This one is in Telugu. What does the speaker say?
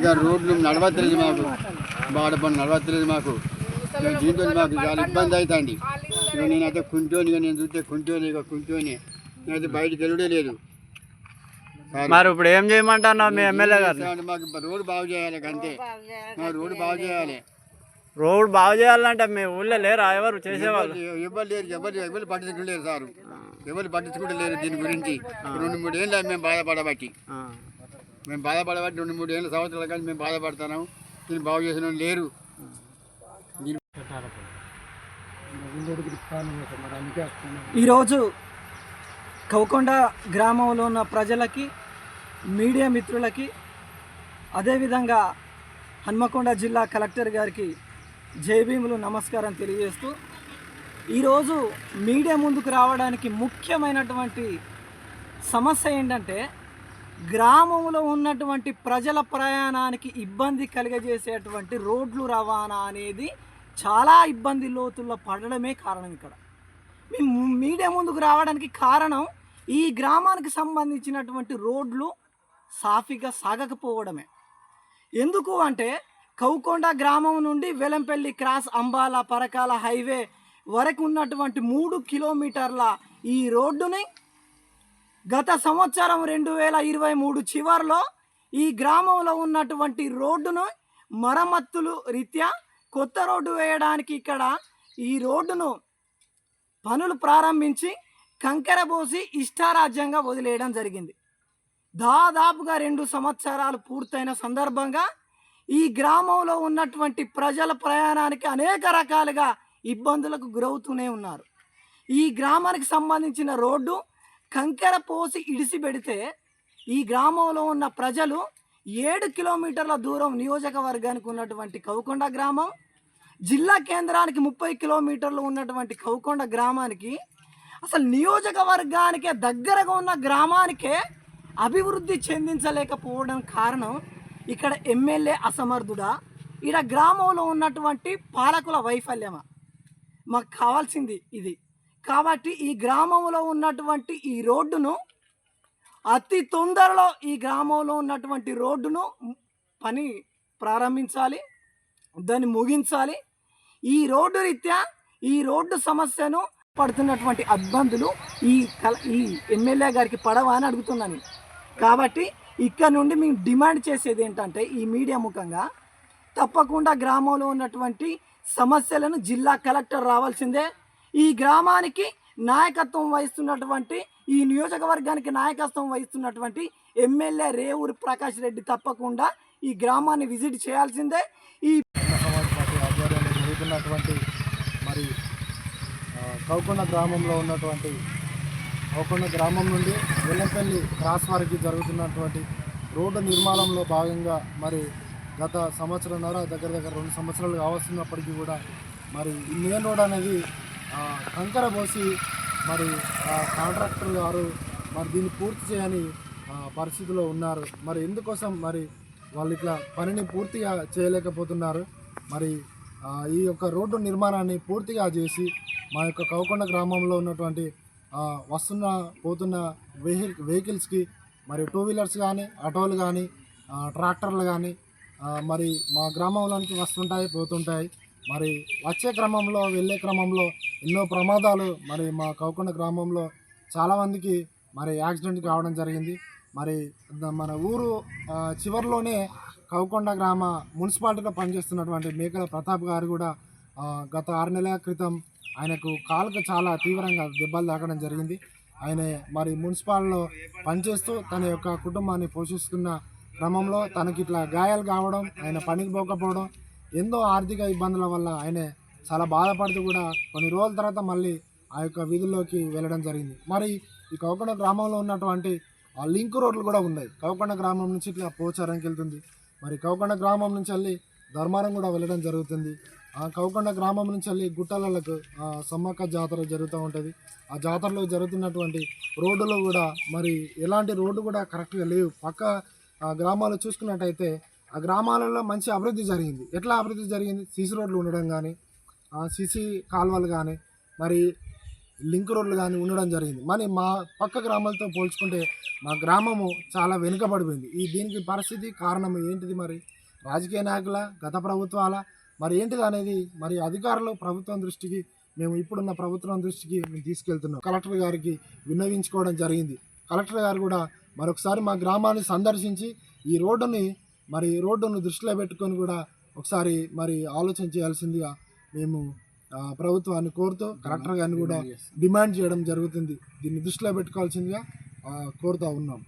ఇక రోడ్లు నడవట్లేదు మాకు. బాడపని నడవట్లేదు మాకు. ఇక దీంతో మాకు చాలా ఇబ్బంది అవుతుంది. ఇక నేనైతే కుంటోని నేను చూస్తే కుంటోని ఇక కుంటోని. నేనైతే బయటికి వెళ్ళడే లేదు. మరి ఇప్పుడు ఏం చేయమంటున్నావు మీ ఎమ్మెల్యే సార్, మాకు రోడ్డు బాగు చేయాలి అంతే. రోడ్డు బాగు చేయాలి. రోడ్ బాగు చేయాలంటే మీ ఊళ్ళో లేరా? ఎవరు చేసేవాళ్ళు? ఎవరు లేరు ఎవరు ఎవరు పట్టించుకుంటలేరు సారు. ఎవరు పట్టించుకుంటలేరు దీని గురించి. రెండు మూడు ఏళ్ళు మేము బాధపడబట్టి. మేము బాధపడబట్టి రెండు మూడు ఏళ్ళ సంవత్సరాల కానీ మేము బాధపడుతున్నాము దీన్ని బాగు చేసిన వాళ్ళు లేరు. ఈరోజు కౌకొండ గ్రామంలో ఉన్న ప్రజలకి మీడియా మిత్రులకి అదేవిధంగా హన్మకొండ జిల్లా కలెక్టర్ గారికి జయభీములు నమస్కారం తెలియజేస్తూ ఈరోజు మీడియా ముందుకు రావడానికి ముఖ్యమైనటువంటి సమస్య ఏంటంటే గ్రామంలో ఉన్నటువంటి ప్రజల ప్రయాణానికి ఇబ్బంది కలిగజేసేటువంటి రోడ్లు రవాణా అనేది చాలా ఇబ్బంది లోతుల్లో పడడమే కారణం ఇక్కడ. మేము మీడియా ముందుకు రావడానికి కారణం ఈ గ్రామానికి సంబంధించినటువంటి రోడ్లు సాఫీగా సాగకపోవడమే. ఎందుకు అంటే కౌకొండ గ్రామం నుండి వెలంపల్లి క్రాస్ అంబాల పరకాల హైవే వరకు ఉన్నటువంటి మూడు కిలోమీటర్ల ఈ రోడ్డుని గత సంవత్సరం రెండు వేల ఇరవై మూడు చివరిలో ఈ గ్రామంలో ఉన్నటువంటి రోడ్డును మరమ్మత్తులు రీత్యా కొత్త రోడ్డు వేయడానికి ఇక్కడ ఈ రోడ్డును పనులు ప్రారంభించి కంకర పోసి ఇష్టారాజ్యంగా వదిలేయడం జరిగింది. దాదాపుగా రెండు సంవత్సరాలు పూర్తయిన సందర్భంగా ఈ గ్రామంలో ఉన్నటువంటి ప్రజల ప్రయాణానికి అనేక రకాలుగా ఇబ్బందులకు గురవుతూనే ఉన్నారు. ఈ గ్రామానికి సంబంధించిన రోడ్డు కంకర పోసి ఇడిసిపెడితే ఈ గ్రామంలో ఉన్న ప్రజలు ఏడు కిలోమీటర్ల దూరం నియోజకవర్గానికి ఉన్నటువంటి కౌకొండ గ్రామం జిల్లా కేంద్రానికి ముప్పై కిలోమీటర్లు ఉన్నటువంటి కౌకొండ గ్రామానికి అసలు నియోజకవర్గానికే దగ్గరగా ఉన్న గ్రామానికే అభివృద్ధి చెందించలేకపోవడం కారణం ఇక్కడ ఎమ్మెల్యే అసమర్థుడా. ఇక్కడ గ్రామంలో ఉన్నటువంటి పాలకుల వైఫల్యమా? మాకు కావాల్సింది ఇది. కాబట్టి ఈ గ్రామంలో ఉన్నటువంటి ఈ రోడ్డును అతి తొందరలో ఈ గ్రామంలో ఉన్నటువంటి రోడ్డును పని ప్రారంభించాలి దాన్ని ముగించాలి. ఈ రోడ్డు రీత్యా ఈ రోడ్డు సమస్యను పడుతున్నటువంటి ఇబ్బందులు ఈ కల ఈ ఎమ్మెల్యే గారికి పడవా అని అడుగుతున్నాను కాబట్టి ఇక్కడ నుండి మేము డిమాండ్ చేసేది ఏంటంటే ఈ మీడియా ముఖంగా తప్పకుండా గ్రామంలో ఉన్నటువంటి సమస్యలను జిల్లా కలెక్టర్ రావాల్సిందే. ఈ గ్రామానికి నాయకత్వం వహిస్తున్నటువంటి ఈ నియోజకవర్గానికి నాయకత్వం వహిస్తున్నటువంటి ఎమ్మెల్యే రేవూరి ప్రకాష్ రెడ్డి తప్పకుండా ఈ గ్రామాన్ని విజిట్ చేయాల్సిందే. ఈ జరుగుతున్నటువంటి మరి కౌకొండ గ్రామంలో ఉన్నటువంటి కౌకొండ గ్రామం నుండి వెల్లంపల్లి క్రాస్ వరకు జరుగుతున్నటువంటి రోడ్డు నిర్మాణంలో భాగంగా మరి గత సంవత్సరంన్నర దగ్గర దగ్గర రెండు సంవత్సరాలు కావాల్సినప్పటికీ కూడా మరి ఈ మెయిన్ రోడ్ అనేది కంకర పోసి మరి కాంట్రాక్టర్ గారు మరి దీన్ని పూర్తి చేయని పరిస్థితిలో ఉన్నారు. మరి ఎందుకోసం మరి వాళ్ళు ఇట్లా పనిని పూర్తిగా చేయలేకపోతున్నారు? మరి ఈ యొక్క రోడ్డు నిర్మాణాన్ని పూర్తిగా చేసి మా యొక్క కౌకొండ గ్రామంలో ఉన్నటువంటి వస్తున్న పోతున్న వెహికల్ వెహికల్స్కి మరి టూ వీలర్స్ కానీ ఆటోలు కానీ ట్రాక్టర్లు కానీ మరి మా గ్రామంలోనికి వస్తుంటాయి పోతుంటాయి. మరి వచ్చే క్రమంలో వెళ్ళే క్రమంలో ఎన్నో ప్రమాదాలు మరి మా కౌకొండ గ్రామంలో చాలామందికి మరి యాక్సిడెంట్ కావడం జరిగింది. మరి మన ఊరు చివరిలోనే కౌకొండ గ్రామ మున్సిపాలిటీలో పనిచేస్తున్నటువంటి మేకల ప్రతాప్ గారు కూడా గత ఆరు నెలల క్రితం ఆయనకు కాలుకు చాలా తీవ్రంగా దెబ్బలు తాకడం జరిగింది. ఆయన మరి మున్సిపాల్లో పనిచేస్తూ తన యొక్క కుటుంబాన్ని పోషిస్తున్న క్రమంలో తనకి ఇట్లా గాయాలు కావడం ఆయన పనికి పోకపోవడం ఎన్నో ఆర్థిక ఇబ్బందుల వల్ల ఆయన చాలా బాధపడుతూ కూడా కొన్ని రోజుల తర్వాత మళ్ళీ ఆ యొక్క వీధుల్లోకి వెళ్ళడం జరిగింది. మరి ఈ కౌకొండ గ్రామంలో ఉన్నటువంటి ఆ లింక్ రోడ్లు కూడా ఉన్నాయి. కౌకొండ గ్రామం నుంచి ఇట్లా పోచారంకి వెళ్తుంది. మరి కౌకొండ గ్రామం నుంచి వెళ్ళి ధర్మారం కూడా వెళ్ళడం జరుగుతుంది. ఆ కౌకొండ గ్రామం నుంచి వెళ్ళి గుట్టలకు సమ్మక్క జాతర జరుగుతూ ఉంటుంది. ఆ జాతరలో జరుగుతున్నటువంటి రోడ్డులో కూడా మరి ఎలాంటి రోడ్డు కూడా కరెక్ట్గా లేవు. పక్క గ్రామాలు చూసుకున్నట్టయితే ఆ గ్రామాలలో మంచి అభివృద్ధి జరిగింది. ఎట్లా అభివృద్ధి జరిగింది? సీసీ రోడ్లు ఉండడం కానీ సీసీ కాలువలు కానీ మరి లింక్ రోడ్లు కానీ ఉండడం జరిగింది. మరి మా పక్క గ్రామాలతో పోల్చుకుంటే మా గ్రామము చాలా వెనుకబడిపోయింది. ఈ దీనికి పరిస్థితి కారణం ఏంటిది మరి? రాజకీయ నాయకుల గత ప్రభుత్వాల మరి ఏంటిది అనేది మరి అధికారులు ప్రభుత్వం దృష్టికి మేము ఇప్పుడున్న ప్రభుత్వం దృష్టికి మేము తీసుకెళ్తున్నాం. కలెక్టర్ గారికి విన్నవించుకోవడం జరిగింది. కలెక్టర్ గారు కూడా మరొకసారి మా గ్రామాన్ని సందర్శించి ఈ రోడ్డుని మరి రోడ్డును దృష్టిలో పెట్టుకొని కూడా ఒకసారి మరి ఆలోచన చేయాల్సిందిగా మేము ప్రభుత్వాన్ని కోరుతూ కలెక్టర్ గారిని కూడా డిమాండ్ చేయడం జరుగుతుంది. దీన్ని దృష్టిలో పెట్టుకోవాల్సిందిగా కోరుతా ఉన్నాం.